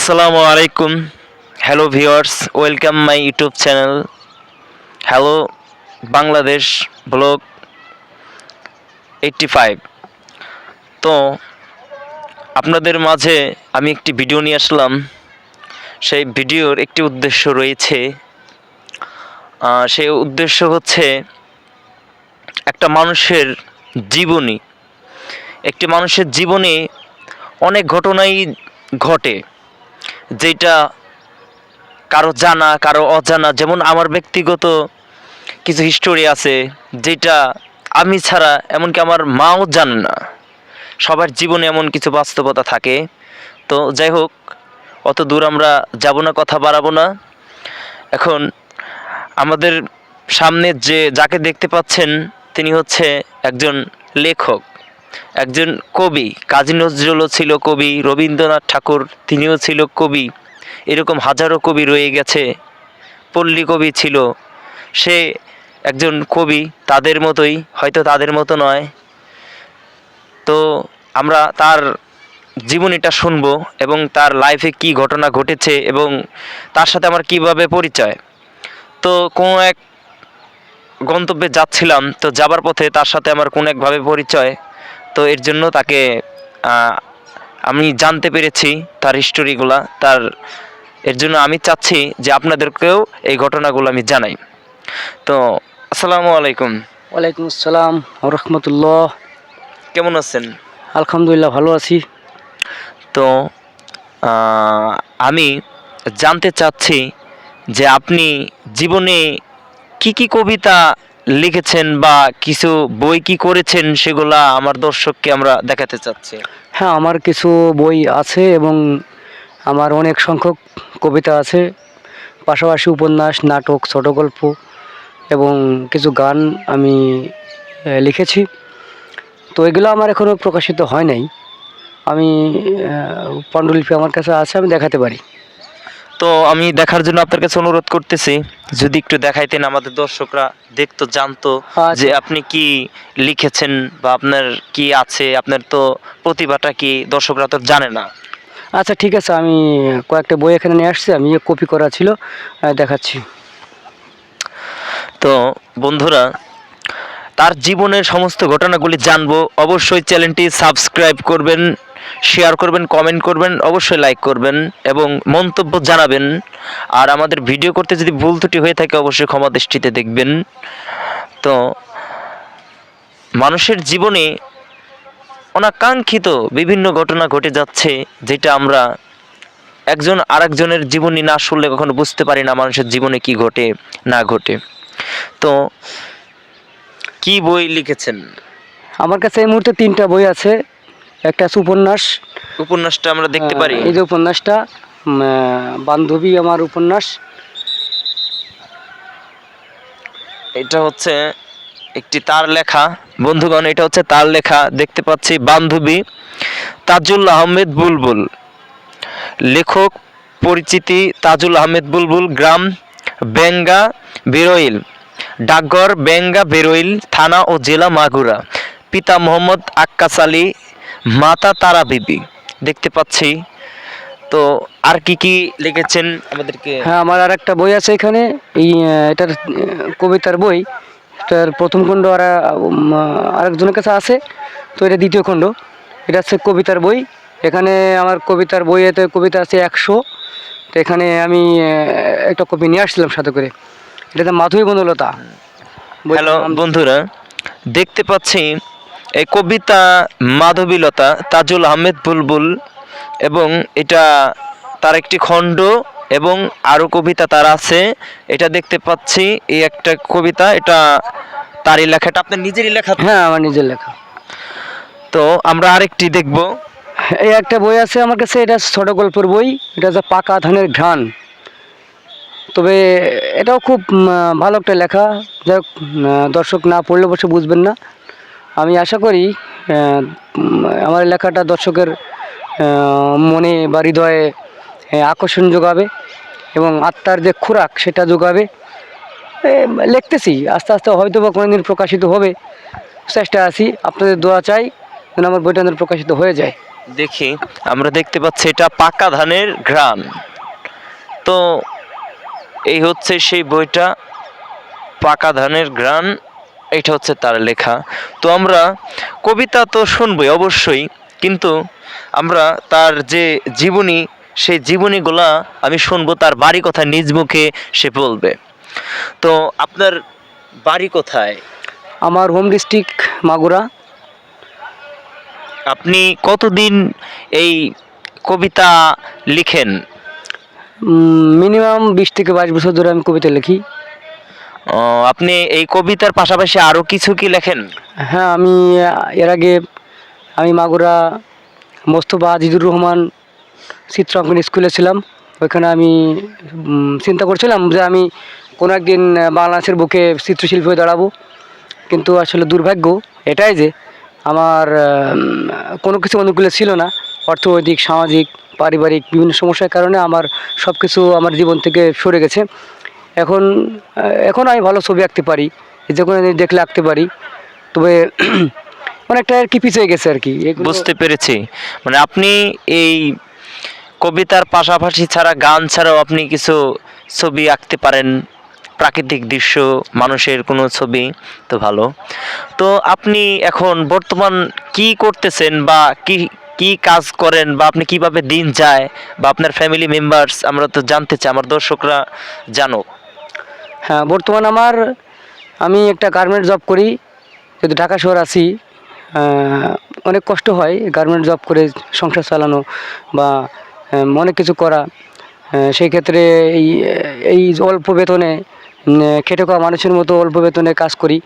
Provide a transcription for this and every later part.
আসসালামু আলাইকুম। Hello viewers welcome my YouTube channel hello Bangladesh blog eighty five তো, আপনাদের মাঝে আমি একটি ভিডিও নিয়ে আসলাম। সেই ভিডিওর একটি উদ্দেশ্য রয়েছে। সেই উদ্দেশ্য হচ্ছে একটা মানুষের জীবনী। একটি মানুষের জীবনে অনেক ঘটনাই ঘটে। যেটা কারও জানা, কারও অজানা, যেমন আমার ব্যক্তিগত কিছু হিস্টোরি আছে যেটা আমি ছাড়া, এমনকি আমার মাও জানে না। সবার জীবনে এমন কিছু বাস্তবতা থাকে। তো যাই হোক, অত দূর আমরা যাব না, কথা বাড়াবো না। এখন আমাদের সামনে যে, যাকে দেখতে পাচ্ছেন, তিনি হচ্ছে একজন লেখক। একজন কবি, কাজী নজরুলও ছিল কবি, রবীন্দ্রনাথ ঠাকুর তিনিও ছিল কবি, এরকম হাজারো কবি রয়ে গেছে, পল্লী কবি ছিল। সে একজন কবি, তাদের মতোই, হয়তো তাদের মতো নয়। তো আমরা তার জীবনীটা শুনব এবং তার লাইফে কি ঘটনা ঘটেছে এবং তার সাথে আমার কীভাবে পরিচয়। তো কোনো এক গন্তব্যে যাচ্ছিলাম, তো যাবার পথে তার সাথে আমার কোনো একভাবে পরিচয়। তো এর জন্য তাকে আমি জানতে পেরেছি তার হিস্টোরিগুলা তার এর জন্য আমি চাচ্ছি যে আপনাদেরকেও এই ঘটনাগুলো আমি জানাই। তো আসসালামু আলাইকুম। ওয়ালাইকুম আসসালাম রহমতুল্লাহ কেমন আছেন? আলহামদুলিল্লাহ ভালো আছি। তো আমি জানতে চাচ্ছি যে আপনি জীবনে কি কি কবিতা লিখেছেন বা কিছু বই কি করেছেন সেগুলা আমার দর্শককে আমরা দেখাতে চাচ্ছি। হ্যাঁ আমার কিছু বই আছে এবং আমার অনেক সংখ্যক কবিতা আছে। পাশাপাশি উপন্যাস, নাটক ছোট গল্প এবং কিছু গান আমি লিখেছি। তো এগুলো আমার এখনও প্রকাশিত হয় নাই। আমি পাণ্ডুলিপি আমার কাছে আছে, আমি দেখাতে পারি। তো আমি দেখার জন্য আপনার কাছে অনুরোধ করতেছি যদি একটু দেখাইতেন আমাদের দর্শকরা দেখতো জানতো আচ্ছা। যে আপনি কি লিখেছেন বা আপনার কি আছে আপনার তো প্রতিভাটা কি দর্শকরা তো জানে না আচ্ছা ঠিক আছে আমি কয়েকটা বই এখানে নিয়ে আসছি আমি কপি করা ছিল দেখাচ্ছি তো বন্ধুরা তার জীবনের সমস্ত ঘটনাগুলি জানব অবশ্যই চ্যানেলটি সাবস্ক্রাইব করবেন শেয়ার করবেন কমেন্ট করবেন, অবশ্যই লাইক করবেন এবং মন্তব্য জানাবেন। আর আমাদের ভিডিও করতে যদি ভুল ত্রুটি হয়ে থাকে, অবশ্যই ক্ষমা দৃষ্টিতে দেখবেন। তো মানুষের জীবনে অনাকাঙ্ক্ষিত বিভিন্ন ঘটনা ঘটে যাচ্ছে, যেটা আমরা একজন আরেকজনের জীবনী না শুনলে কখনো বুঝতে পারি না মানুষের জীবনে কি ঘটে, না ঘটে। তো কি বই লিখেছেন? আমার কাছে এই মুহূর্তে তিনটা বই আছে। একটা আছে উপন্যাস উপন্যাসটা আমরা দেখতে পারি। এই যে উপন্যাসটা বান্ধবী আমার উপন্যাস। এটা হচ্ছে একটি তার লেখা। বন্ধুগণ এটা হচ্ছে তার লেখা। দেখতে পাচ্ছি বান্ধবী তাজুল আহমেদ বুলবুল। লেখক পরিচিতি তাজুল আহমেদ বুলবুল গ্রাম বেঙ্গা বেরোইল। ডাকঘর বেঙ্গা বেরোইল থানা ও জেলা মাগুরা। পিতা মোহাম্মদ আক্কাস আলী মাতা তারা বিবি। দেখতে পাচ্ছি। তো আর কি কি লিখেছেন আমাদেরকে? হ্যাঁ আমার আর একটা বই আছে এখানে। এই এটার কবিতার বই। এটার প্রথম খণ্ড আর আরেকজনের কাছে আছে। তো এটা দ্বিতীয় খণ্ড। এটা হচ্ছে কবিতার বই। এখানে আমার কবিতার বইয়েতে কবিতা আছে একশো। তো এখানে আমি একটা কপি নিয়ে আসছিলাম সাথে করে। এটাতে মাধুরী বন্ধুলতা হ্যালো বন্ধুরা। দেখতে পাচ্ছি এই কবিতা মাধবীলতা তাজুল আহমেদ বুলবুল এবং এটা তার একটি খণ্ড এবং আরও কবিতা তার আছে। এটা দেখতে পাচ্ছি এই একটা কবিতা এটা তারই লেখাটা আপনার নিজেরই লেখা হ্যাঁ আমার নিজের লেখা। তো আমরা আরেকটি দেখব। এই একটা বই আছে আমার কাছে এটা ছোট গল্পের বই। এটা হচ্ছে পাকা ধানের ঘ্রাণ। তবে এটাও খুব ভালো একটা লেখা। যাই দর্শক না পড়লে বসে বুঝবেন না। আমি আশা করি আমার লেখাটা দর্শকের মনে বা হৃদয়ে আকর্ষণ যোগাবে এবং আত্মার যে খোরাক সেটা যোগাবে। লিখতেছি, আস্তে আস্তে হয়তো বা কোনোদিন প্রকাশিত হবে, চেষ্টা আছি, আপনাদের দোয়া চাই যেন আমার বইটা প্রকাশিত হয়ে যায়। দেখি, আমরা দেখতে পাচ্ছি এটা পাকা ধানের ঘ্রাণ। তো এই হচ্ছে সেই বইটা, পাকা ধানের ঘ্রাণ। এটা হচ্ছে তার লেখা। তো আমরা কবিতা তো শুনবই অবশ্যই কিন্তু আমরা তার যে জীবনী সেই জীবনীগুলা আমি শুনব তার বাড়ি কোথায় নিজ মুখে সে বলবে। তো আপনার বাড়ি কোথায়? আমার হোম ডিস্ট্রিক্ট মাগুরা। আপনি কতদিন এই কবিতা লিখেন? মিনিমাম বিশ থেকে বাইশ বছর ধরে আমি কবিতা লিখি। আপনি এই কবিতার পাশাপাশি আরও কিছু কি লেখেন? হ্যাঁ আমি, এর আগে আমি মাগুরা মোস্তফা আজিজুর রহমান চিত্রাঙ্কন স্কুলে ছিলাম। ওইখানে আমি চিন্তা করছিলাম যে আমি কোনো একদিন বাংলাদেশের বুকে চিত্রশিল্পী হয়ে দাঁড়াবো। কিন্তু আসলে দুর্ভাগ্য এটাই যে আমার কোনো কিছু অনুকূলে ছিল না। অর্থনৈতিক, সামাজিক, পারিবারিক বিভিন্ন সমস্যার কারণে আমার সব কিছু আমার জীবন থেকে সরে গেছে। এখন এখন আমি ভালো ছবি আঁকতে পারি যে কোনো দেখলে আঁকতে পারি। তবে অনেকটা আর কি পিছিয়ে গেছে আর কি। বুঝতে পেরেছি। মানে আপনি এই কবিতার পাশাপাশি ছাড়া গান ছাড়াও আপনি কিছু ছবি আঁকতে পারেন, প্রাকৃতিক দৃশ্য, মানুষের কোনো ছবি, তো ভালো। তো আপনি এখন বর্তমান কি করতেছেন বা কি কি কাজ করেন বা আপনি কীভাবে দিন যায় বা আপনার ফ্যামিলি মেম্বার্স আমরা তো জানতে চাই, আমার দর্শকরা জানো হ্যাঁ বর্তমান আমার আমি একটা গার্মেন্ট জব করি যদি ঢাকা শহর আহ, অনেক কষ্ট হয় গার্মেন্ট জব করে সংসার চালানো বা অনেক কিছু করা। সেই ক্ষেত্রে এই এই অল্প বেতনে খেটে খাওয়া মানুষের মতো অল্প বেতনে কাজ করি।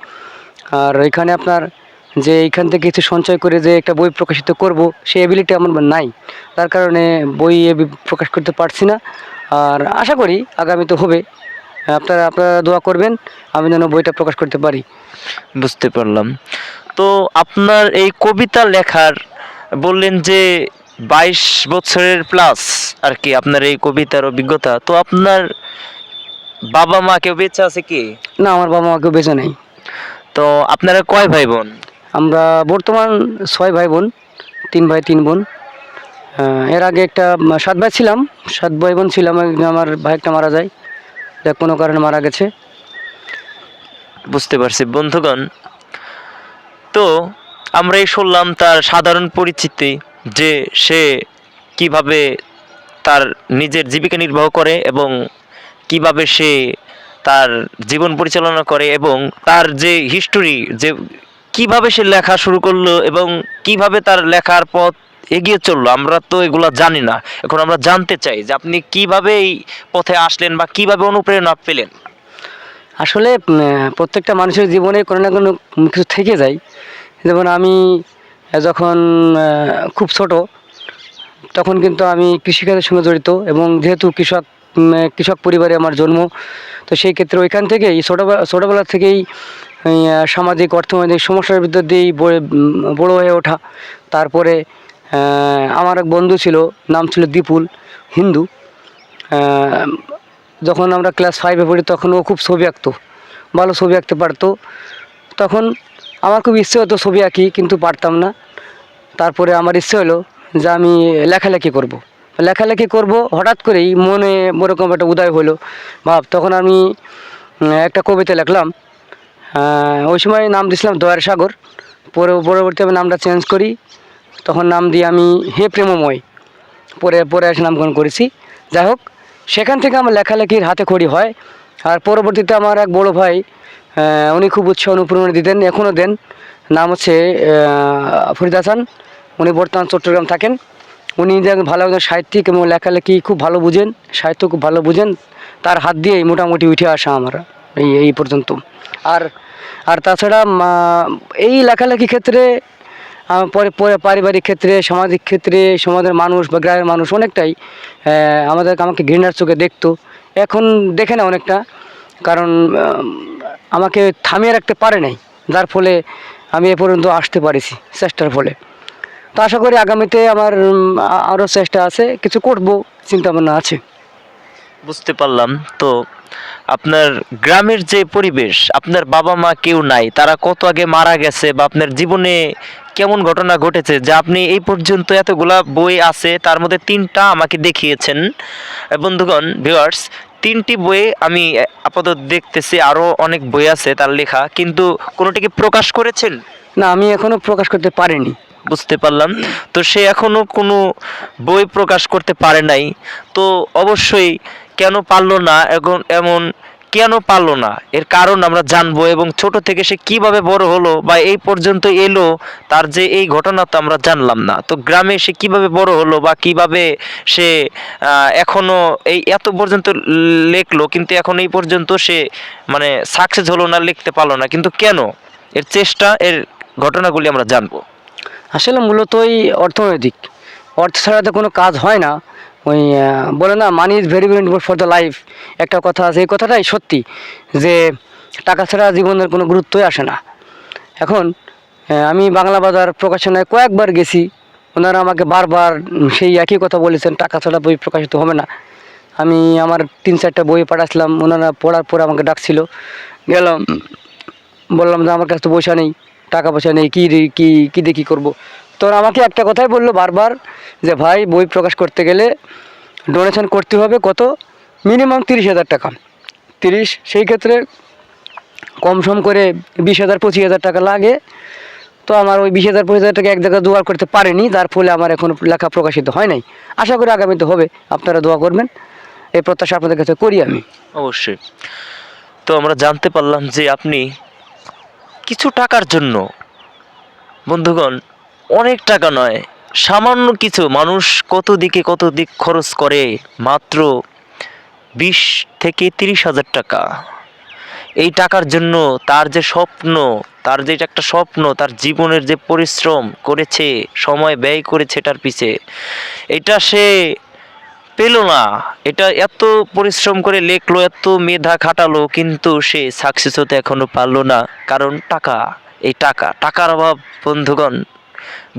আর এখানে আপনার যে এইখান থেকে কিছু সঞ্চয় করে যে একটা বই প্রকাশিত করব সেই এবিলিটি আমার নাই। তার কারণে বই প্রকাশ করতে পারছি না। আর আশা করি আগামীতে হবে। আপনারা আপনারা দোয়া করবেন আমি যেন বইটা প্রকাশ করতে পারি। বুঝতে পারলাম। তো আপনার এই কবিতা লেখার বললেন যে বাইশ বছরের প্লাস আর কি আপনার এই কবিতার অভিজ্ঞতা। তো আপনার বাবা মা কেউ বেঁচে আছে কি? না আমার বাবা মা কেউ বেঁচে নেই। তো আপনারা কয় ভাই বোন? আমরা বর্তমান ছয় ভাই বোন তিন ভাই তিন বোন। এর আগে একটা সাত ভাই ছিলাম সাত ভাই বোন ছিলাম আমার ভাই একটা মারা যায়। যা কোনো কারণে মারা গেছে। বুঝতে পারছি, বন্ধুগণ। তো আমরা এই শুনলাম তার সাধারণ পরিচিতি, যে সে কীভাবে তার নিজের জীবিকা নির্বাহ করে এবং কীভাবে সে তার জীবন পরিচালনা করে এবং তার যে হিস্টোরি যে কীভাবে সে লেখা শুরু করল এবং কীভাবে তার লেখার পথ এগিয়ে চলল, আমরা তো এগুলো জানি না। এখন আমরা জানতে চাই যে আপনি কীভাবে এই পথে আসলেন বা কীভাবে অনুপ্রেরণা পেলেন? আসলে প্রত্যেকটা মানুষের জীবনে কোনো না কোনো কিছু থেকে যায়। যেমন আমি, যখন খুব ছোট, তখন কিন্তু আমি কৃষিকাজের সঙ্গে জড়িত এবং যেহেতু কৃষক কৃষক পরিবারে আমার জন্ম, তো সেই ক্ষেত্রে ওইখান থেকেই, ছোটোবেলা ছোটোবেলা থেকেই সামাজিক, অর্থনৈতিক সমস্যার ভিতর দিয়েই বড় হয়ে ওঠা। তারপরে আমার এক বন্ধু ছিল, নাম ছিল দীপুল, হিন্দু। যখন আমরা ক্লাস ফাইভে পড়ি, তখন ও খুব ছবি আঁকতো, ভালো ছবি আঁকতে পারতো। তখন আমার খুব ইচ্ছে হতো ছবি আঁকি, কিন্তু পারতাম না। তারপরে আমার ইচ্ছে হলো যে আমি লেখালেখি করব। লেখালেখি করব, হঠাৎ করেই মনে ওরকম একটা উদয় হলো। ভাব, তখন আমি একটা কবিতা লিখলাম। ওই সময় নাম দিয়েছিলাম দয়ার সাগর। পরে পরবর্তী আমি নামটা চেঞ্জ করি। তখন নাম দিয়ে আমি হে প্রেমময় পরে পরে এসে নামকরণ করেছি। যাই হোক, সেখান থেকে আমার লেখালেখির হাতে খড়ি হয়। আর পরবর্তীতে আমার এক বড় ভাই উনি খুব উৎসাহ অনুপ্রেরণা দিতেন, এখনও দেন। নাম হচ্ছে ফরিদ হাসান। উনি বর্তমান চট্টগ্রাম থাকেন। উনি যে ভালো একজন সাহিত্যিক এবং লেখালেখি খুব ভালো বুঝেন, সাহিত্য খুব ভালো বুঝেন, তার হাত দিয়েই মোটামুটি উঠে আসা আমরা এই এই পর্যন্ত। আর আর তাছাড়া এই লেখালেখি ক্ষেত্রে পরে পরে পারিবারিক ক্ষেত্রে, সামাজিক ক্ষেত্রে, সমাজের মানুষ বা গ্রামের মানুষ অনেকটাই আমাদের আমাকে ঘৃণার চোখে দেখতো। এখন দেখে না অনেকটা, কারণ আমাকে থামিয়ে রাখতে পারে নাই। যার ফলে আমি এ পর্যন্ত আসতে পারিছি, চেষ্টার ফলে। তো আশা করি আগামীতে আমার আরও চেষ্টা আছে, কিছু করব চিন্তা ভাবনা আছে। বুঝতে পারলাম। তো আপনার গ্রামের যে পরিবেশ আপনার বাবা মা কেউ নাই তারা কত আগে মারা গেছে বা আপনার জীবনে কেমন ঘটনা ঘটেছে যে আপনি এই পর্যন্ত এতগুলা বই আছে তার মধ্যে তিনটা আমাকে দেখিয়েছেন। বন্ধুগণ ভিউয়ার্স তিনটি বইয়ে আমি আপাতত দেখতেছি আরও অনেক বই আছে তার লেখা কিন্তু কোনোটিকে প্রকাশ করেছেন? না আমি এখনও প্রকাশ করতে পারিনি। বুঝতে পারলাম। তো সে এখনও কোনো বই প্রকাশ করতে পারে নাই। তো অবশ্যই কেন পারল না এখন এমন কেন পারল না? এর কারণ আমরা জানব এবং ছোট থেকে সে কীভাবে বড় হলো বা এই পর্যন্ত এলো, তার যে এই ঘটনা তো আমরা জানলাম না। তো গ্রামে সে কীভাবে বড় হলো বা কীভাবে সে এখনও এই এত পর্যন্ত লেখলো, কিন্তু এখন এই পর্যন্ত সে মানে সাকসেস হলো না, লিখতে পারল না। কিন্তু কেন? এর চেষ্টা, এর ঘটনাগুলি আমরা জানব। আসলে মূলতই অর্থনৈতিক। অর্থ ছাড়া তো কোনো কাজ হয় না। ওই বলে না money is very very important for the life একটা কথা আছে, এই কথাটাই সত্যি, যে টাকা ছাড়া জীবনের কোনো গুরুত্বই আসে না। এখন আমি বাংলা বাজার প্রকাশনায় কয়েকবার গেছি, ওনারা আমাকে বারবার সেই একই কথা বলেছেন, টাকা ছাড়া বই প্রকাশিত হবে না। আমি আমার তিন, চারটা বই পাঠাচ্ছিলাম ওনারা পড়ার পরে আমাকে ডাকছিল। গেলাম, বললাম যে আমার কাছে তো পয়সা নেই, টাকা পয়সা নেই, কী কী কী দিয়ে কী করব? তো আমাকে একটা কথাই বলল বারবার যে, ভাই, বই প্রকাশ করতে গেলে ডোনেশন করতে হবে কত? মিনিমাম তিরিশ হাজার টাকা। তিরিশ, সেই ক্ষেত্রে কম সম করে বিশ হাজার, পঁচিশ হাজার টাকা লাগে। তো আমার ওই বিশ হাজার, পঁচিশ হাজার টাকা এক জায়গায় দোয়া করতে পারেনি তার ফলে আমার এখন লেখা প্রকাশিত হয় নাই। আশা করি আগামীতে হবে, আপনারা দোয়া করবেন। এই প্রত্যাশা আপনাদের কাছে করি আমি। অবশ্যই। তো আমরা জানতে পারলাম যে আপনি কিছু টাকার জন্য, বন্ধুগণ অনেক টাকা নয়, সামান্য কিছু। মানুষ কত দিকে কত দিক খরচ করে? মাত্র বিশ থেকে তিরিশ হাজার টাকা। এই টাকার জন্য তার যে স্বপ্ন, তার যে একটা স্বপ্ন, তার জীবনের যে পরিশ্রম করেছে, সময় ব্যয় করেছে এটার পিছে, এটা সে পেল না। এটা এত পরিশ্রম করে লেখলো, এত মেধা খাটালো, কিন্তু সে সাকসেস হতে এখনও পারল না। কারণ টাকা, এই টাকা, টাকার অভাব, বন্ধুগণ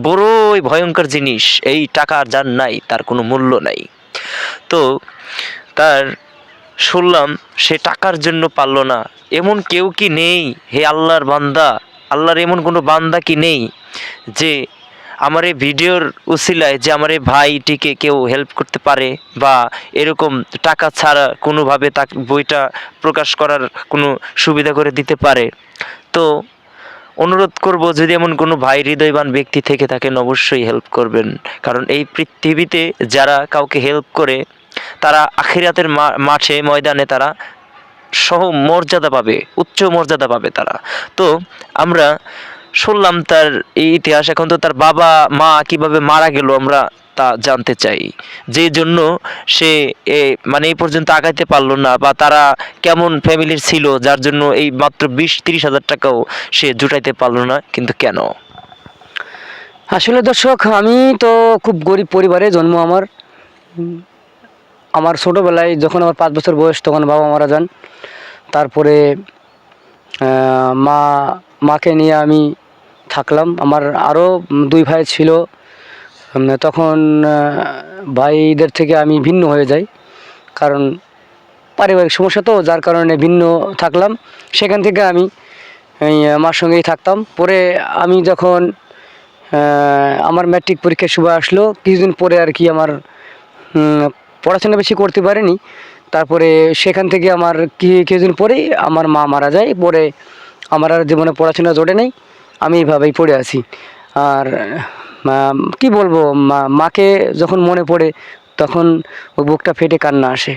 বড়ই ভয়ঙ্কর জিনিস, এই টাকা যার নাই, তার কোনো মূল্য নাই। তো তার শুনলাম, সে টাকার জন্য পারল না। এমন কেউ কি নেই? হে আল্লাহর বান্দা, আল্লাহর এমন কোনো বান্দা কি নেই যে আমার এই ভিডিওর উসিলায় যে আমার এই ভাইটিকে কেউ হেল্প করতে পারে বা এরকম টাকা ছাড়া কোনোভাবে তাকে বইটা প্রকাশ করার কোনো সুবিধা করে দিতে পারে? তো অনুরোধ করব, যদি এমন কোনো ভাই হৃদয়বান ব্যক্তি থেকে থাকেন, অবশ্যই হেল্প করবেন। কারণ এই পৃথিবীতে যারা কাউকে হেল্প করে, তারা আখিরাতের মাঠে, ময়দানে তারা সহ মর্যাদা পাবে, উচ্চ মর্যাদা পাবে তারা। তো আমরা শুনলাম তার এই ইতিহাস, এখন তো তার বাবা, মা কীভাবে মারা গেল, আমরা তা জানতে চাই। যে জন্য সে মানে এই পর্যন্ত আগাইতে পারল না বা তারা কেমন ফ্যামিলির ছিল, যার জন্য এই মাত্র বিশ, তিরিশ হাজার টাকাও সে জুটাইতে পারল না, কিন্তু কেন? আসলে দর্শক, আমি তো খুব গরিব পরিবারে জন্ম আমার। আমার ছোটোবেলায় যখন আমার পাঁচ বছর বয়স, তখন বাবা মারা যান। তারপরে মা, মাকে নিয়ে আমি থাকলাম। আমার আরও দুই ভাই ছিল। তখন ভাইদের থেকে আমি ভিন্ন হয়ে যাই। কারণ পারিবারিক সমস্যা তো যার কারণে ভিন্ন থাকলাম। সেখান থেকে আমি এই, মার সঙ্গেই থাকতাম। পরে আমি যখন আমার ম্যাট্রিক পরীক্ষার সময় আসলো কিছুদিন পরে আর কি আমার পড়াশোনা বেশি করতে পারিনি। তারপরে সেখান থেকে আমার কি কিছুদিন পরেই আমার মা মারা যায়। পরে আমার আর জীবনে পড়াশোনা জোটে নেই। আমি এইভাবেই পড়ে আছি। আর কি বলব, মা, মাকে যখন মনে পড়ে, তখন ওই বুকটা ফেটে কান্না আসে।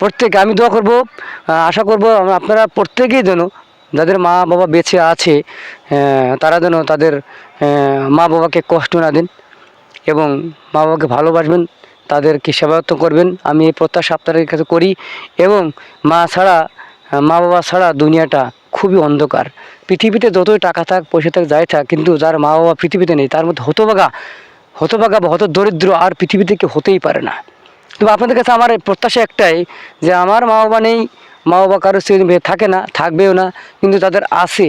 প্রত্যেকে আমি দোয়া করব আশা করব আপনারা প্রত্যেকেই যেন যাদের মা বাবা বেঁচে আছে তারা যেন তাদের মা বাবাকে কষ্ট না দেন এবং মা বাবাকে ভালোবাসবেন, তাদেরকে সেবায়ত্ত করবেন। আমি এই প্রত্যাশা আপনাদের কাছে করি এবং মা ছাড়া, মা বাবা ছাড়া দুনিয়াটা খুবই অন্ধকার। পৃথিবীতে যতই টাকা থাক, পয়সা থাক, যাই থাক, কিন্তু যার মা বাবা পৃথিবীতে নেই, তার মধ্যে হতবাগা হতবাগা বা হত দরিদ্র আর পৃথিবীতে কেউ হতেই পারে না। তবে আপনাদের কাছে আমার প্রত্যাশা একটাই, যে আমার মা বাবা নেই মা বাবা কারও সে থাকে না, থাকবেও না, কিন্তু তাদের আছে,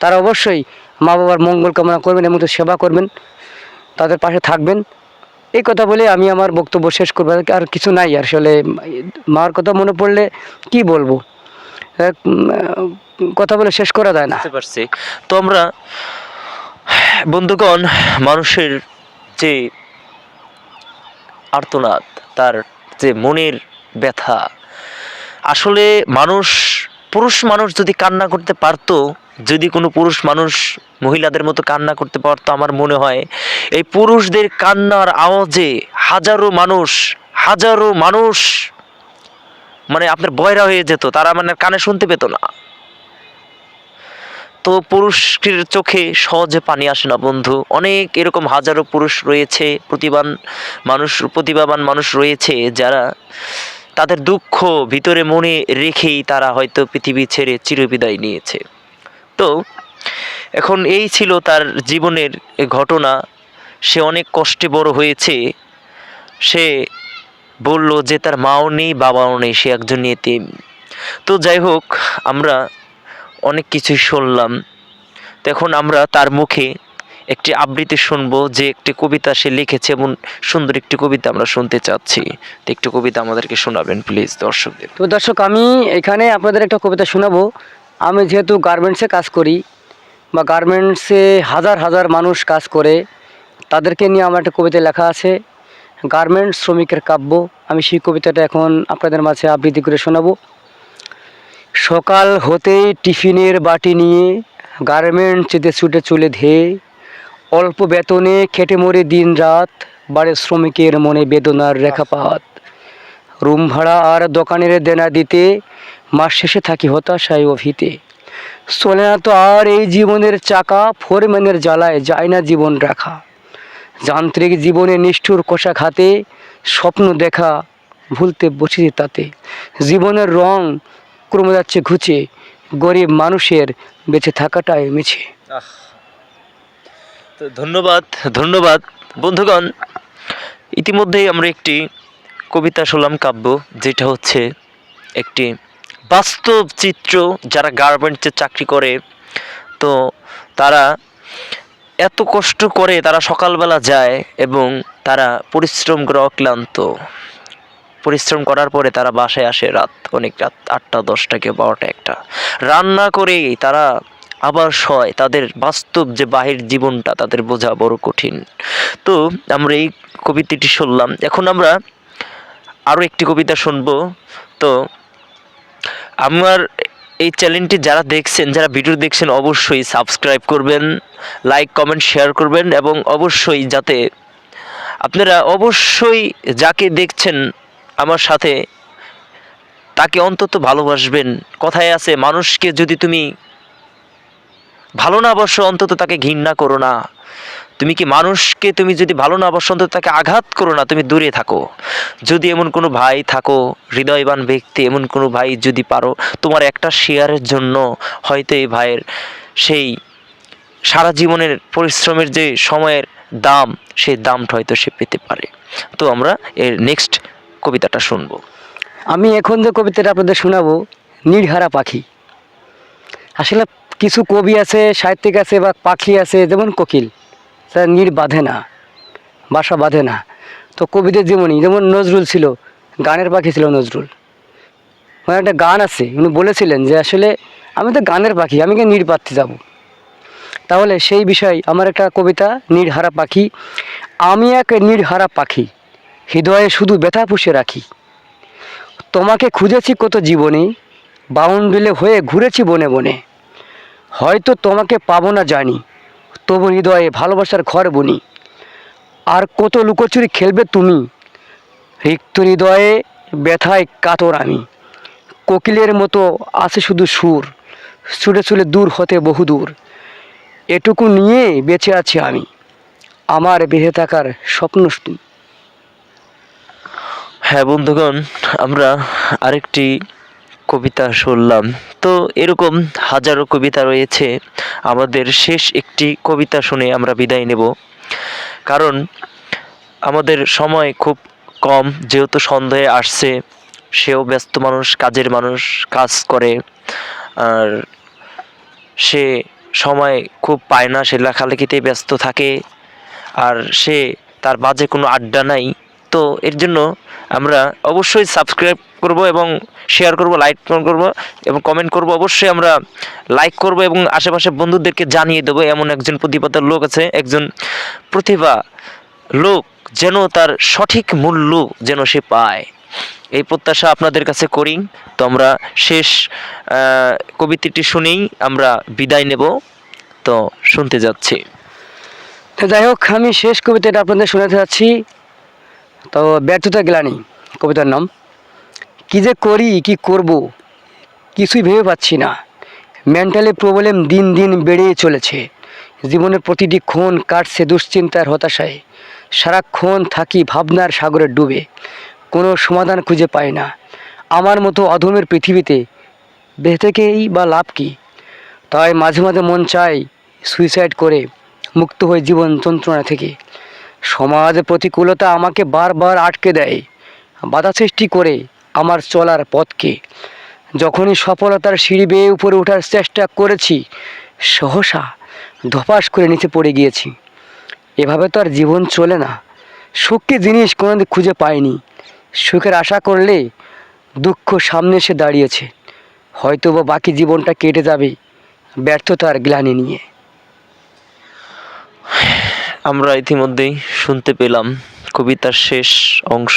তারা অবশ্যই মা বাবার মঙ্গল কামনা করবেন এবং তো সেবা করবেন, তাদের পাশে থাকবেন। এই কথা বলে আমি আমার বক্তব্য শেষ করব। আর কিছু নাই, আসলে মার কথা মনে পড়লে কি বলব? কথা বলে শেষ করা যায় না। পারছি। তো আমরা, বন্ধুগণ, মানুষের যে আর্তনাদ, তার যে মনের ব্যথা, আসলে মানুষ, পুরুষ মানুষ যদি কান্না করতে পারতো, যদি কোনো পুরুষ মানুষ মহিলাদের মতো কান্না করতে পারতো, আমার মনে হয়, এই পুরুষদের কান্নার আওয়াজে হাজারো মানুষ হাজারো মানুষ মানে আপনার বয়রা হয়ে যেত, তারা মানে কানে শুনতে পেত না। তো পুরুষের চোখে সহজে পানি আসে না বন্ধু। অনেক এরকম হাজারো পুরুষ রয়েছে প্রতিবান মানুষ, প্রতিভাবান মানুষ রয়েছে যারা তাদের দুঃখ ভিতরে মনে রেখেই তারা হয়তো পৃথিবী ছেড়ে চিরবিদায় নিয়েছে। তো এখন এই ছিল তার জীবনের ঘটনা। সে অনেক কষ্টে বড় হয়েছে। সে বলল যে তার মাও নেই, বাবাও নেই, সে একজন এতিম তো যাই হোক, আমরা অনেক কিছুই শুনলাম। তো এখন আমরা তার মুখে একটি আবৃত্তি শুনব যে একটি কবিতা সে লিখেছে এমন সুন্দর একটি কবিতা আমরা শুনতে চাচ্ছি। তো একটি কবিতা আমাদেরকে শোনাবেন প্লিজ দর্শকদের। তো দর্শক, আমি এখানে আপনাদের একটা কবিতা শোনাবো। আমি যেহেতু গার্মেন্টসে কাজ করি বা গার্মেন্টসে হাজার হাজার মানুষ কাজ করে, তাদেরকে নিয়ে আমার একটা কবিতা লেখা আছে। গার্মেন্টস শ্রমিকের কাব্য। আমি সেই কবিতাটা এখন আপনাদের মাঝে আবৃত্তি করে শোনাবো। সকাল হতেই টিফিনের বাটি নিয়ে গার্মেন্টস যেতে ছুটে চলে ধেয়ে, অল্প বেতনে খেটে মরে দিন রাত, বাড়ে শ্রমিকের মনে বেদনার রেখাপাত। রুম ভাড়া আর দোকানের দেনা দিতে, মাস শেষে থাকি হতাশায় ও ভীতে চলে না তো আর এই জীবনের চাকা, ফোরম্যানের জ্বালায় যায় না জীবন রাখা। যান্ত্রিক জীবনে নিষ্ঠুর কষা খাতে স্বপ্ন দেখা ভুলতে বসেছি তাতে। জীবনের রং ক্রমে যাচ্ছে ঘুচে, গরিব মানুষের বেঁচে থাকাটাই মিছে। তো ধন্যবাদ ধন্যবাদ। বন্ধুগণ, ইতিমধ্যেই আমরা একটি কবিতা শুনলাম কাব্য, যেটা হচ্ছে একটি বাস্তব চিত্র যারা গার্মেন্টসে চাকরি করে, তো তারা এত কষ্ট করে তারা সকালবেলা যায় এবং তারা পরিশ্রম করে অক্লান্ত। পরিশ্রম করার পরে তারা বাসায় আসে রাত অনেক রাত, আটটা, দশটা কেউ বারোটা, একটা। রান্না করেই তারা আবার শয় তাদের বাস্তব যে বাহির জীবনটা তাদের বোঝা বড় কঠিন। তো আমরা এই কবিতাটি শুনলাম। এখন আমরা আরও একটি কবিতা শুনব। তো আমার এই চ্যানেলটি যারা দেখছেন, যারা ভিডিও দেখছেন, অবশ্যই সাবস্ক্রাইব করবেন লাইক কমেন্ট শেয়ার করবেন এবং অবশ্যই যাতে আপনারা অবশ্যই যাকে দেখছেন আমার সাথে, তাকে অন্তত ভালোবাসবেন। কথায় আছে, মানুষকে যদি তুমি ভালো না বাসো, অন্তত তাকে ঘৃণা করো না। তুমি কি মানুষকে তুমি যদি ভালো না বাসো তাকে আঘাত করো না, তুমি দূরে থাকো। যদি এমন কোনো ভাই থাকো, হৃদয়বান ব্যক্তি, এমন কোনো ভাই যদি পারো, তোমার একটা শেয়ারের জন্য হয়তো এই ভাইয়ের সেই সারা জীবনের পরিশ্রমের যে সময়ের দাম, সেই দামটা হয়তো সে পেতে পারে। তো আমরা এর নেক্সট কবিতাটা শুনব। আমি এখন যে কবিতাটা আপনাদের শোনাবো নির্হারা পাখি। আসলে কিছু কবি আছে, সাহিত্যিক আছে বা পাখি আছে, যেমন কোকিল। তারা নির বাঁধে না, বাসা বাঁধে না। তো কবিদের যেমনই যেমন নজরুল ছিল, গানের পাখি ছিল নজরুল। মানে একটা গান আছে, উনি বলেছিলেন যে আসলে আমি তো গানের পাখি, আমি কেন নির পাততে যাব। তাহলে সেই বিষয় আমার একটা কবিতা, নির্হারা পাখি, আমি এক নির্হারা পাখি, হৃদয়ে শুধু ব্যথা পুষে রাখি। তোমাকে খুঁজেছি কত জীবনে, বাউন্ডুলে হয়ে ঘুরেছি বনে বনে, হয়তো তোমাকে পাবো না জানি। তবু হৃদয়ে ভালোবাসার ঘর বনি। আর কত লুকোচুরি খেলবে তুমি? রিক্ত হৃদয়ে ব্যথায় কাতর আমি। কোকিলের মতো আছে শুধু সুর ছুটে ছুটে দূর হতে বহুদূর। এটুকু নিয়ে বেঁচে আছি আমি, আমার বেঁচে থাকার স্বপ্ন হ্যাঁ বন্ধুগণ, আমরা আরেকটি কবিতা শুনলাম। তো এরকম হাজারো কবিতা রয়েছে। আমাদের শেষ একটি কবিতা শুনে আমরা বিদায় নেব। কারণ আমাদের সময় খুব কম, যেহেতু সন্দেহে আসছে, সেও ব্যস্ত মানুষ, কাজের মানুষ, কাজ করে। আর সে সময় খুব পায় না, সে লেখালেখিতেই ব্যস্ত থাকে। আর সে তার বাজে কোনো আড্ডা নাই। তো এর জন্য আমরা অবশ্যই সাবস্ক্রাইব করব এবং শেয়ার করব লাইক করব এবং কমেন্ট করব। অবশ্যই আমরা লাইক করব এবং আশেপাশে বন্ধুদেরকে জানিয়ে দেবো। এমন একজন প্রতিভাতার লোক আছে, একজন প্রতিভা লোক যেন তার সঠিক মূল্য যেন সে পায়। এই প্রত্যাশা আপনাদের কাছে করি। তো আমরা শেষ কবিতাটি শুনেই আমরা বিদায় নেব। তো শুনতে যাচ্ছি। তো যাই হোক, আমি শেষ কবিতাটা আপনাদের শোনাতে যাচ্ছি। তো ব্যর্থতা গ্লানি কবিতার নাম। কি যে করি, কি করব, কিছুই ভেবে পাচ্ছি না। মেন্টালি প্রবলেম দিন দিন বেড়েই চলেছে। জীবনের প্রতিটি ক্ষণ কাটছে দুশ্চিন্তার হতাশায়। সারাক্ষণ থাকি ভাবনার সাগরে ডুবে। কোনো সমাধান খুঁজে পাই না। আমার মতো অধমের পৃথিবীতে বেঁচে থেকেই বা লাভ কী? তাই মাঝে মাঝে মন চায় সুইসাইড করে মুক্ত হয়ে জীবন যন্ত্রণা থেকে। সমাজ প্রতিকূলতা আমাকে বারবার আটকে দেয়, বাধা সৃষ্টি করে আমার চলার পথকে। যখনই সফলতার সিঁড়ি বেয়ে উপরে ওঠার চেষ্টা করেছি, সহসা ধপাস করে নিচে পড়ে গিয়েছি। এভাবে তো আর জীবন চলে না। সুখকে জিনিস কোনোদিন খুঁজে পাইনি। সুখের আশা করলে দুঃখ সামনে এসে দাঁড়িয়েছে। হয়তো বা বাকি জীবনটা কেটে যাবে ব্যর্থতার গ্লানি নিয়ে। আমরা ইতিমধ্যেই শুনতে পেলাম কবিতার শেষ অংশ।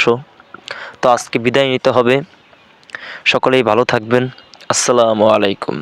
তো আজকে বিদায় নিতে হবে। সকলেই ভালো থাকবেন। আসসালামু আলাইকুম।